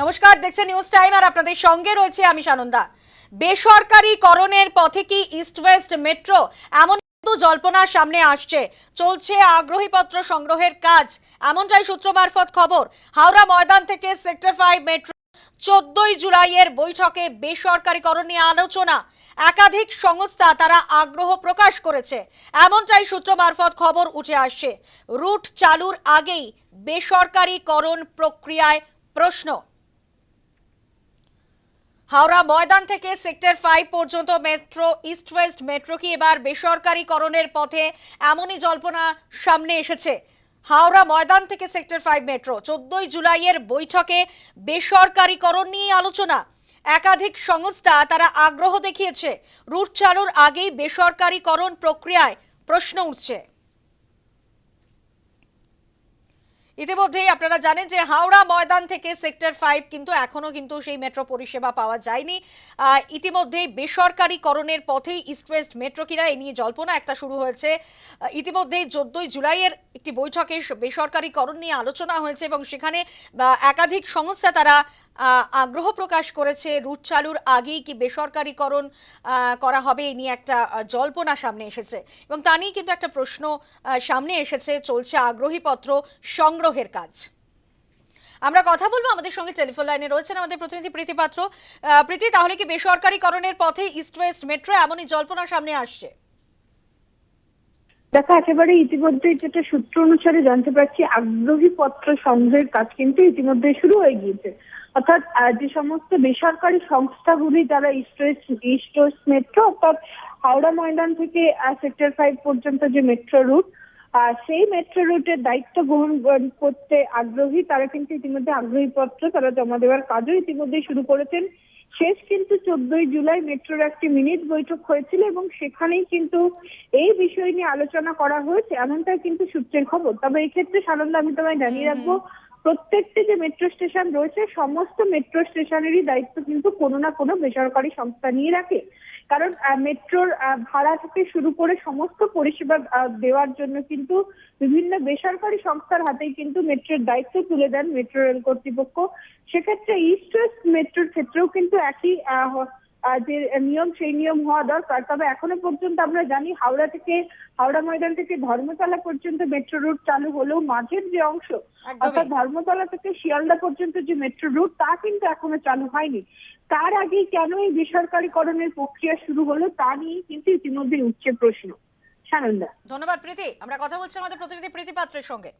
নমস্কার, দেখছেন news time আর আপনাদের সঙ্গে রয়েছে আমি সানন্দা। বেসরকারীকরণের পথে কি ইস্ট ওয়েস্ট মেট্রো এমন জল্পনা সামনে আসছে? চলছে আগ্রহীপত্র সংগ্রহের কাজ। এমনটাই সূত্র মারফত খবর। হাওড়া ময়দান থেকে সেক্টর ফাইভ মেট্রো চোদ্দই জুলাইয়ের বৈঠকে বেসরকারীকরণ নিয়ে আলোচনা। একাধিক সংস্থা তারা আগ্রহ প্রকাশ করেছে। এমনটাই সূত্র মারফত খবর উঠে আসছে। রুট চালুর আগেই বেসরকারীকরণ প্রক্রিয়ায় প্রশ্ন। হাওড়া ময়দান থেকে সেক্টর ফাইভ পর্যন্ত মেট্রো ইস্ট ওয়েস্ট মেট্রো কি এবার বেসরকারীকরণের পথে এমনই জল্পনা সামনে এসেছে? হাওড়া ময়দান থেকে সেক্টর ফাইভ মেট্রো চোদ্দই জুলাইয়ের বৈঠকে বেসরকারীকরণ নিয়ে আলোচনা। একাধিক সংস্থা তারা আগ্রহ দেখিয়েছে, রুট চালুর আগেই বেসরকারীকরণ প্রক্রিয়ায় প্রশ্ন উঠছে। ইতিমধ্যেই আপনারা জানেন যে হাওড়া, ময়দান থেকে সেক্টর ফাইভ কিন্তু এখনও কিন্তু সেই মেট্রো পরিষেবা পাওয়া যায়নি। ইতিমধ্যেই বেসরকারীকরণের পথেই ইস্ট ওয়েস্ট মেট্রো কিনা এ নিয়ে জল্পনা একটা শুরু হয়েছে। ইতিমধ্যেই চোদ্দই জুলাইয়ের একটি বৈঠকে বেসরকারীকরণ নিয়ে আলোচনা হয়েছে এবং সেখানে একাধিক সংস্থা তারা আগ্রহ প্রকাশ করেছে রুট চালুর আগেই কি বেসরকারীকরণ করা হবে এই নিয়ে একটা জল্পনা সামনে এসেছে। এবং তা নিয়ে কিন্তু একটা প্রশ্ন সামনে এসেছে, চলছে আগ্রহীপত্র সংগ্রহের কাজ। আমরা কথা বলব আমাদের সঙ্গে টেলিফোন লাইনে রয়েছেন আমাদের প্রতিনিধি প্রীতি পাত্র। প্রীতি, তাহলে কি বেসরকারীকরণের পথে ইস্ট ওয়েস্ট মেট্রো এমনই জল্পনা সামনে আসছে? দেখো, একেবারে ইতিমধ্যে যেটা সূত্র অনুসারে জানতে পারছি, আগ্রহী পত্র সংগ্রহের কাজ কিন্তু ইতিমধ্যে শুরু হয়ে গিয়েছে। অর্থাৎ যে সমস্ত বেসরকারি সংস্থাগুলি যারা ইস্ট ওয়েস্ট মেট্রো অর্থাৎ হাওড়া ময়দান থেকে সেক্টর ফাইভ পর্যন্ত যে মেট্রো রুট সেই মেট্রো রুটের দায়িত্ব গ্রহণ করতে আগ্রহী, তারা কিন্তু ইতিমধ্যে আগ্রহী পত্র তারা জমা দেওয়ার কাজও ইতিমধ্যে শুরু করেছেন। শেষ কিন্তু চোদ্দই জুলাই মেট্রোর একটি মিনিট বৈঠক হয়েছিল এবং সেখানেই কিন্তু এই বিষয় নিয়ে আলোচনা করা হয়েছে এমনটাই কিন্তু সূত্রের খবর। তবে এক্ষেত্রে ক্ষেত্রে সানন্দ আমি তোমায় জানিয়ে রাখব প্রত্যেকটি যে মেট্রো স্টেশন রয়েছে, সমস্ত মেট্রো স্টেশনেরই দায়িত্ব কিন্তু কোনো না কোনো বেসরকারি সংস্থা নিয়ে রাখে। কারণ মেট্রোর ভাড়া থেকে শুরু করে সমস্ত পরিষেবা দেওয়ার জন্য কিন্তু বিভিন্ন বেসরকারি সংস্থার হাতেই কিন্তু মেট্রোর দায়িত্ব তুলে দেন মেট্রো রেল কর্তৃপক্ষ। সেক্ষেত্রে ইস্ট ওয়েস্ট মেট্রোর ক্ষেত্রেও কিন্তু একই যে নিয়ম সেই নিয়ম হওয়া দরকার। তবে এখনও পর্যন্ত আমরা জানি হাওড়া থেকে হাওড়া ময়দান থেকে ধর্মতলা পর্যন্ত মেট্রো রুট চালু হলেও মাঝের যে অংশ অর্থাৎ ধর্মতলা থেকে শিয়ালদা পর্যন্ত যে মেট্রো রুট তা কিন্তু এখনও চালু হয়নি। তার আগে কেন এই বেসরকারীকরণের প্রক্রিয়া শুরু হলো তা নিয়ে কিন্তু ইতিমধ্যে উঠছে প্রশ্ন। সানন্দা। ধন্যবাদ প্রীতি। আমরা কথা বলছি আমাদের প্রতিনিধি প্রীতি পাত্রের সঙ্গে।